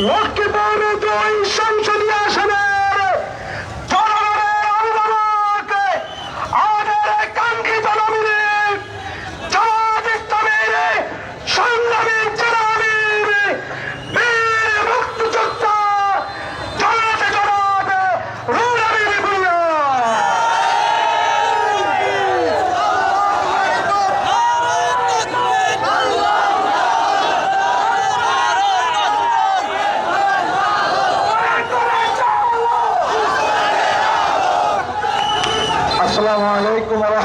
লক্ষ্মীপুর বড় সংসদীয় আসনের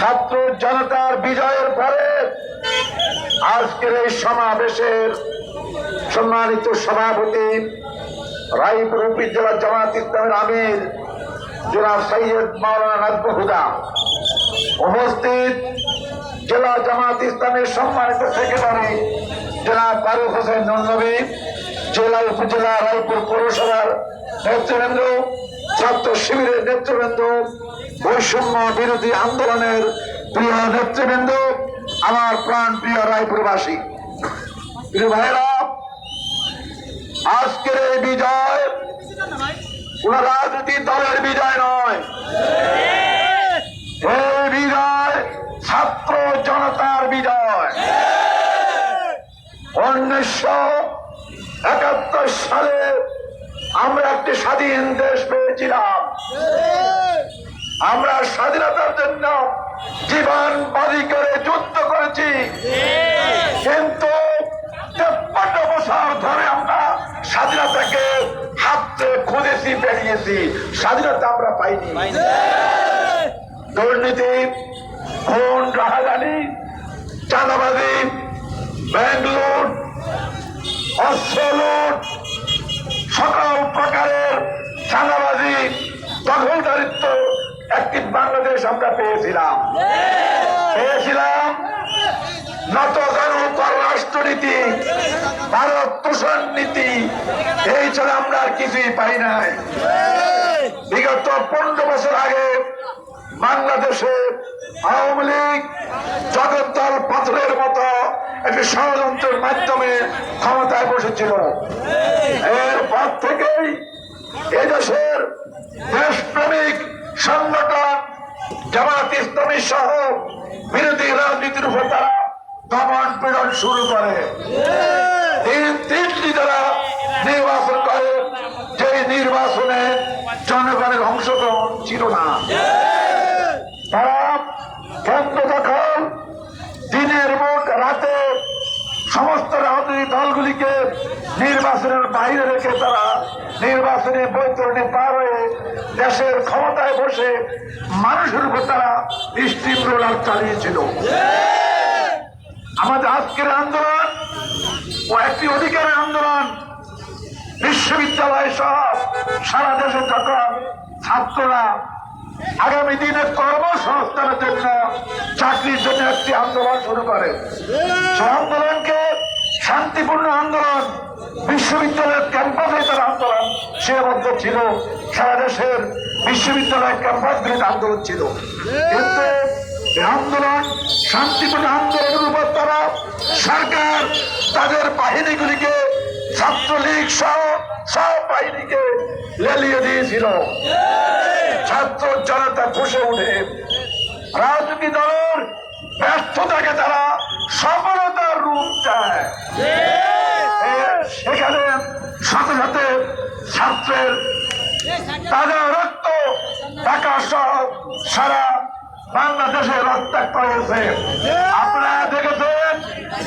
ছাত্র জনতার বিজয়ের পরে আজকের এই সমাবেশের সম্মানিত সভাপতি রায়পুর উপজেলা জামাত ইসলামের আমির জনাব সৈয়দ মাওলানা হুদা উপস্থিত জেলা জামাত ইসলামের সম্মানিত সেক্রেটারি জেলা ফারুক হোসেন নন্দবী, জেলা উপজেলা রায়পুর পৌরসভার নেতৃবৃন্দ, ছাত্র শিবিরের নেতৃবৃন্দ বৈষম্য বিরোধী আন্দোলনের প্রিয় নেতৃবৃন্দ, আমার প্রাণ প্রিয় রায়পুরবাসী। প্রিয় ভাইরা আজকের এই বিজয় কোন রাজনৈতিক দলের বিজয় নয়। এই বিজয় ছাত্র জনতার বিজয়। উনিশশো একাত্তর সালে আমরা একটি স্বাধীন দেশ পেয়েছিলাম। আমরা স্বাধীনতার জন্য জীবন বাদী করে যুদ্ধ করেছি। কিন্তু তেপ্পান্ন বছর ধরে আমরা স্বাধীনতাকে হাতে খুঁজেছি বেরিয়েছি স্বাধীনতা আমরা পাইনি। দুর্নীতি, খুন, রাহাজানি, চাঁদাবাজি, ব্যাংক লুট, অস্ত্র লুট, সকল প্রকারের আমরা পেয়েছিলাম। পেয়েছিলাম নত ভারত তোষণ নীতি। এই ছাড়া আমরা আর কিছুই পাই নাই। বিগত পনেরো বছর আগে বাংলাদেশে আওয়ামী লীগ জগদ্দল পাথরের মতো একটি ষড়যন্ত্রের মাধ্যমে ক্ষমতায় বসেছিল। এরপর থেকেই এদেশের দেশপ্রেমিক সংগঠন জামাত ইসলামী সহ বিরোধী রাজনীতির উপর তারা দমন পীড়ন শুরু করে। তিন তিনটি তারা নির্বাচন করে যে নির্বাচনে জনগণের অংশগ্রহণ ছিল না। তারা দখল, দিনের ভোট রাতে সমস্ত রাজনৈতিক দলগুলিকে নির্বাচনের বাইরে রেখে তারা নির্বাচনে বৈতরণী পার হয়ে দেশের ক্ষমতায় বসে মানুষের উপর তারা স্টিম রোলার চালিয়েছিল। আমাদের আজকের আন্দোলন ও একটি অধিকারের আন্দোলন, বিশ্ববিদ্যালয় সহ সারা দেশে যখন ছাত্ররা আগামী দিনে কর্মসংস্থানের জন্য চাকরির জন্য একটি আন্দোলন শুরু করে। সেই আন্দোলনকে শান্তিপূর্ণ আন্দোলন, বিশ্ববিদ্যালয়ের ক্যাম্পাসে তার আন্দোলন সে মধ্যে ছিল। সারা দেশের বিশ্ববিদ্যালয়ের ক্যাম্পাস বিরোধী আন্দোলন ছিল। কিন্তু আন্দোলন, শান্তিপূর্ণ আন্দোলনের উপর তারা সরকার, তাদের বাহিনীগুলিকে, ছাত্রলীগ সহ সব বাহিনীকে লেলিয়ে দিয়েছিল। ছাত্র জনতা বসে উঠে। রাজনৈতিক দলের ব্যর্থতাকে তারা সফলতার রূপ চায়। এ, সেখানে সাথে সাথে ছাত্রের তাজা রক্ত ঢাকা সহ সারা বাংলাদেশে রক্তাক্ত হয়েছে। আপনারা দেখেছেন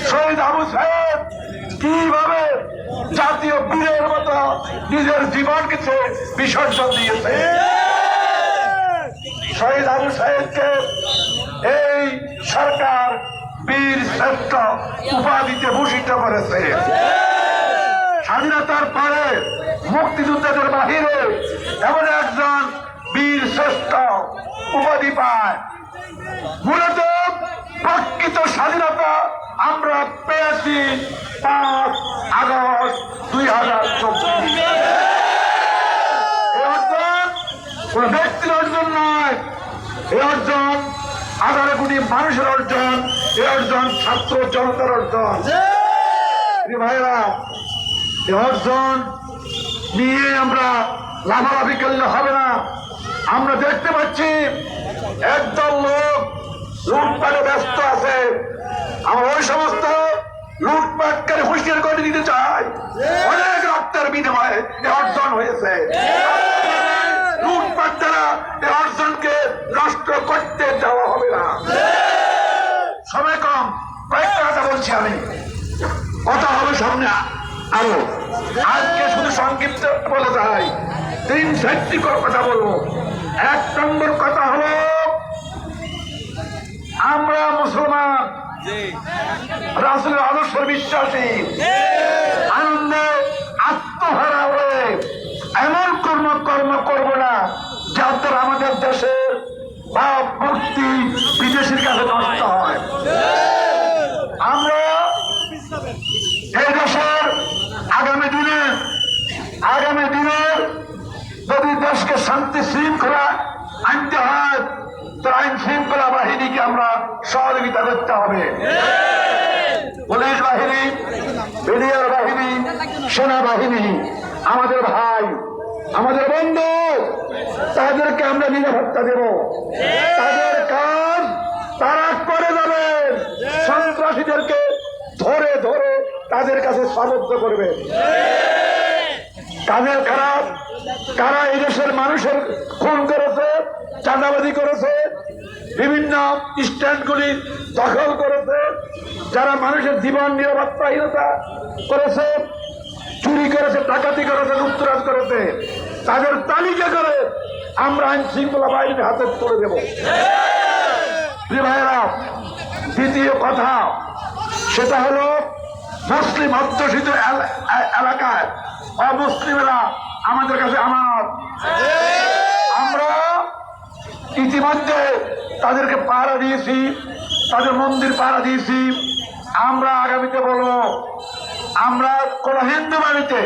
শহীদ আবু সাহেব কীভাবে জাতীয় বীরের মতো নিজের জীবনকে বিসর্জন দিয়েছে। শহীদ আবু সাহেবকে এই সরকার বীর শ্রেষ্ঠ উপাধিতে ভূষিত করেছে। স্বাধীনতার পরে মুক্তিযুদ্ধের বাহিরে এমন একজন বীর শ্রেষ্ঠ উপাধি পায়। মূলত প্রকৃত স্বাধীনতা আমরা পেয়েছি পাঁচ আগস্ট দুই হাজার চব্বিশ। অর্জন কোন ব্যক্তির অর্জন নয়, এই অর্জন আঠারো কোটি মানুষের অর্জন এই অর্জন ছাত্র জনতার অর্জন। ভাইরা এই অর্জন নিয়ে আমরা লাভালাভি করলে হবে না। আমরা দেখতে পাচ্ছি একদল লোক লুটপাটে ব্যস্ত আছে। আমরা ওই সমস্ত লুটপাটকারী হুঁশিয়ার করে দিতে চাই। অনেক রক্তের বিনিময়ে এ অর্জন হয়েছে। নষ্ট করতে দেওয়া হবে না। সময় কম, কয়েকটা কথা বলছি আমি। কথা হবে সামনে আরও। আজকে শুধু সংক্ষিপ্ত বলে যাই তিন চারটি কথা বলব। এক নম্বর কথা হলো, আমরা মুসলমান। রাসুলের আদর্শের বিশ্বাসী। আনন্দে আত্মহারা হয়ে এমন কর্ম কর্ম করব না যাতে আমাদের দেশের বা মুক্তি বিদেশির কাছে নষ্ট হয়। আমরা এই দেশের আগামী দিনে আগামী দিনের যদি দেশকে শান্তি শৃঙ্খলা আনতে হয় তো আইন শৃঙ্খলা বাহিনীকে আমরা সহযোগিতা করতে হবে। পুলিশ বাহিনী বিডিআর বাহিনী সেনাবাহিনী আমাদের ভাই আমাদের বন্ধু, তাদেরকে আমরা নিরাপত্তা দেব। তাদের কাজ তারা করে যাবেন। সন্ত্রাসীদেরকে ধরে ধরে তাদের কাছে সাবদ্ধ করবে। কাদের খারাপ, কারা এই দেশের মানুষের খুন করেছে চাঁদাবাদি করেছে, বিভিন্ন স্ট্যান্ডগুলি দখল করেছে, যারা মানুষের জীবন নিরাপত্তাহীনতা করেছে চুরি করেছে, ডাকাতি করেছে লুপ্তরাজ করেছে। তাদের তালিকা করে আমরা আইন শৃঙ্খলা বাহিনীর হাতে তুলে দেব। ভাইয়েরা, দ্বিতীয় কথা, সেটা হলো মুসলিম অধ্যুষিত এলাকায় অমুসলিমেরা আমাদের কাছে আমার আমরা ইতিমধ্যে তাদেরকে পাহারা দিয়েছি, তাদের মন্দির পাহারা দিয়েছি। আমরা আগামীতে বলব আমরা কোন হিন্দু বাড়িতে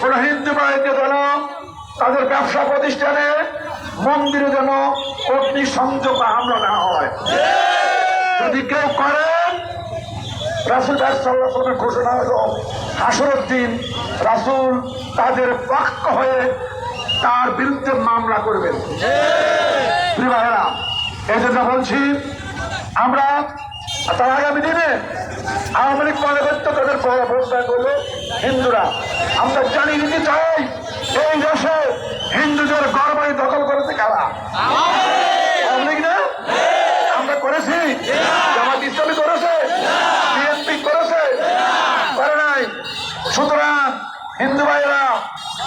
কোন হিন্দু বাড়িতে যেন তাদের ব্যবসা প্রতিষ্ঠানে মন্দিরে যেন অগ্নি সংযোগ হামলা না হয়। যদি কেউ করে রাসুল সাল্লামের ঘোষণা হলো হাসরের দিন রাসুল তাদের পক্ষ হয়ে তার বিরুদ্ধে মামলা করবেন। ভাইয়েরা এই জন্য বলছি আমরা তার আগামী দিনে আওয়ামী লীগ মনে করতো তাদের বড় ভোটটা করল হিন্দুরা। আমরা জানিয়ে দিতে চাই এই দেশে হিন্দুদের গড়বাড়ি দখল করেছে কারা? আওয়ামী লীগ না? আমরা করেছি। জামাত ইসলামী করেছে। বিএনপি করেছে। করে নাই। সুতরাং হিন্দু ভাইরা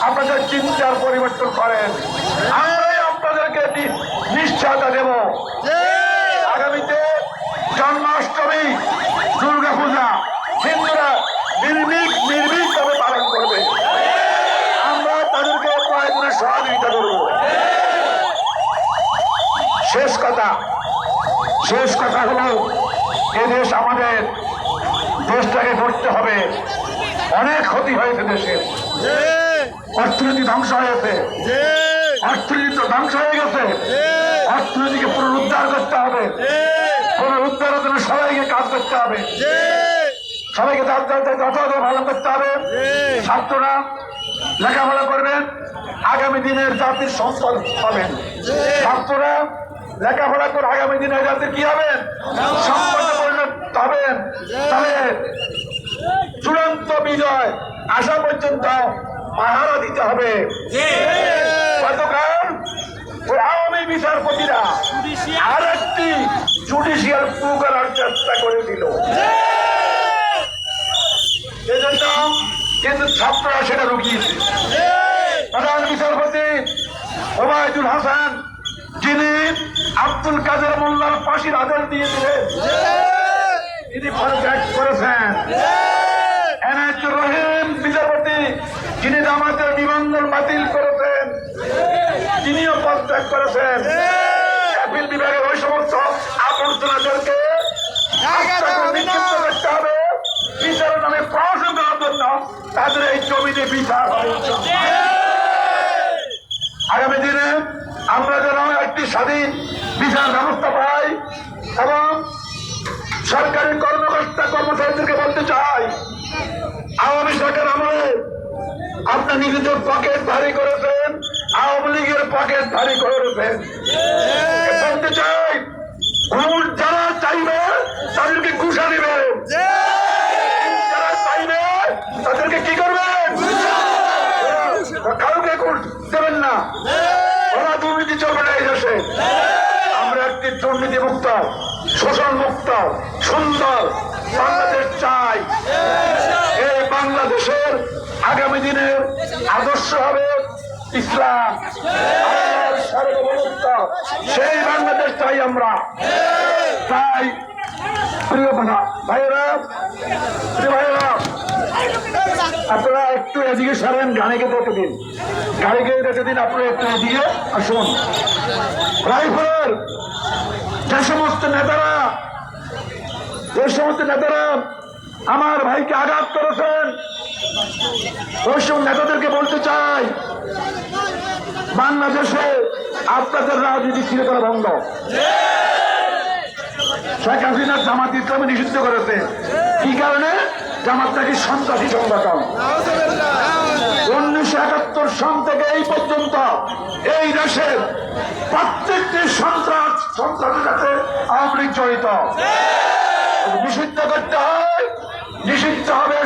আপনাদের চিন্তার পরিবর্তন করেন। আমরাই আপনাদেরকে নিশ্চয়তা দেব। আগামীতে জন্মাষ্টমী, দুর্গা পূজা, হিন্দুরা নির্ভীক নির্ভীকভাবে পালন করবে। আমরা তাদেরকে প্রয়োজনে সহযোগিতা করব। শেষ কথা শেষ কথা হলো, এ দেশ আমাদের, দেশটাকে করতে হবে। অনেক ক্ষতি হয়েছে দেশের অর্থনীতি ধ্বংস হয়েছে। অর্থনীতি ধ্বংস হয়ে গেছে। অর্থনীতিকে পুনরুদ্ধার করতে হবে। পুনরুদ্ধারের জন্য সবাইকে কাজ করতে হবে। সবাইকে যথাযথ ভালো করতে হবে। ছাত্ররা লেখাপড়া করবেন আগামী দিনের জাতির সম্পদ হবেন ছাত্ররা লেখাপড়া করে আগামী দিনের জাতির কি হবেন সম্পদে পরিণত হবেন তাহলে চূড়ান্ত বিজয় আসা পর্যন্ত পাহারা দিতে হবে। গতকাল ওই আওয়ামী বিচারপতিরা আর একটি জুডিশিয়াল পু করার চেষ্টা করে দিল। এজন্য কিন্তু ছাত্ররা সেটা রুকিয়েছে। প্রধান বিচারপতি ওবায়দুল হাসান যিনি আব্দুল কাদের মোল্লার ফাঁসির আদেশ দিয়েছিলেন তিনি পদত্যাগ করেছেন। এনায়তুর রহিম বিচারপতি যিনি জামাতের নিবন্ধন বাতিল করেছেন তিনিও পদত্যাগ করেছেন। আপিল বিভাগের ওই সমস্ত আবর্জনাদেরকে আত্মাকে নিক্ষিপ্ত করতে হবে। বিচারের নামে প্রহসন করার জন্য তাদের এই জমিতে বিচার হবে আগামী দিনে আমরা যেন একটি স্বাধীন বিচার ব্যবস্থা পাই এবং সরকারি কর্মকর্তা কর্মচারীদেরকে বলতে চাই আওয়ামী সরকার আমলে আপনার নিজেদের পকেট ভারী করেছেন আওয়ামী ভারী করেছেন বলতে চাই ঘুষ যারা চাইবে তাদেরকে ঘুষা যারা চাইবে তাদেরকে কি করবেন কাউকে ঘুষ দেবেন না। ওরা দুর্নীতি চলবে না এই দেশে। আমরা একটি দুর্নীতি মুক্ত শোষণ মুক্ত সুন্দর বাংলাদেশ চাই। এই বাংলাদেশের আগামী দিনের আদর্শ হবে। ইসলাম। সার্বভৌমত্ব। সেই বাংলাদেশ চাই আমরা। তাই, প্রিয় ভাই- ভাইয়েরা, প্রিয় ভাইয়েরা, আপনারা একটু এদিকে সরেন গাড়িকে দেখে দিন গাড়িকে দেখে দিন আপনারা একটু এদিকে আসুন। রাইফেলের যে সমস্ত নেতারা, যে সমস্ত নেতারা আমার ভাইকে আঘাত করেছেন ওই সব নেতাদেরকে বলতে চাই, বাংলাদেশে আপনাদের রাজনীতি ছিল করা বন্ধ শেখ হাসিনা জামাত ইসলামে নিষিদ্ধ করেছে। কি কারণে? জামাত নাকি সন্ত্রাসী সংগঠন। উনিশশো একাত্তর সন থেকে এই পর্যন্ত এই দেশের প্রত্যেকটি সন্ত্রাস, সন্ত্রাসের সাথে আওয়ামী জড়িত। নিষিদ্ধ করতে হয়, নিষিদ্ধ হবে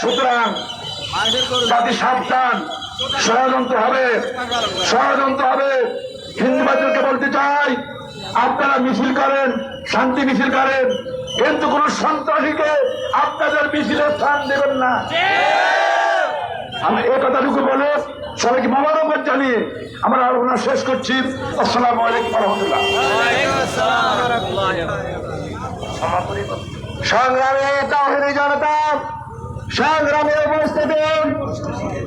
সুতরাং জাতি সাবধান, ষড়যন্ত্র হবে ষড়যন্ত্র হবে। হিন্দুবাদীদেরকে বলতে চাই, আপনারা মিছিল করেন, শান্তি মিছিল করেন, কিন্তু কোন সন্ত্রাসীকে আপনাদের মিছিলের স্থান দেবেন না। আমি এই কথাটুকু বলে সবাইকে মোবারকবাদ জানিয়ে আমরা আলোচনা শেষ করছি। আসসালাম আলাইকুম রহমতুল্লাহ। সংগ্রামে জনতা সংগ্রামে উপস্থিত।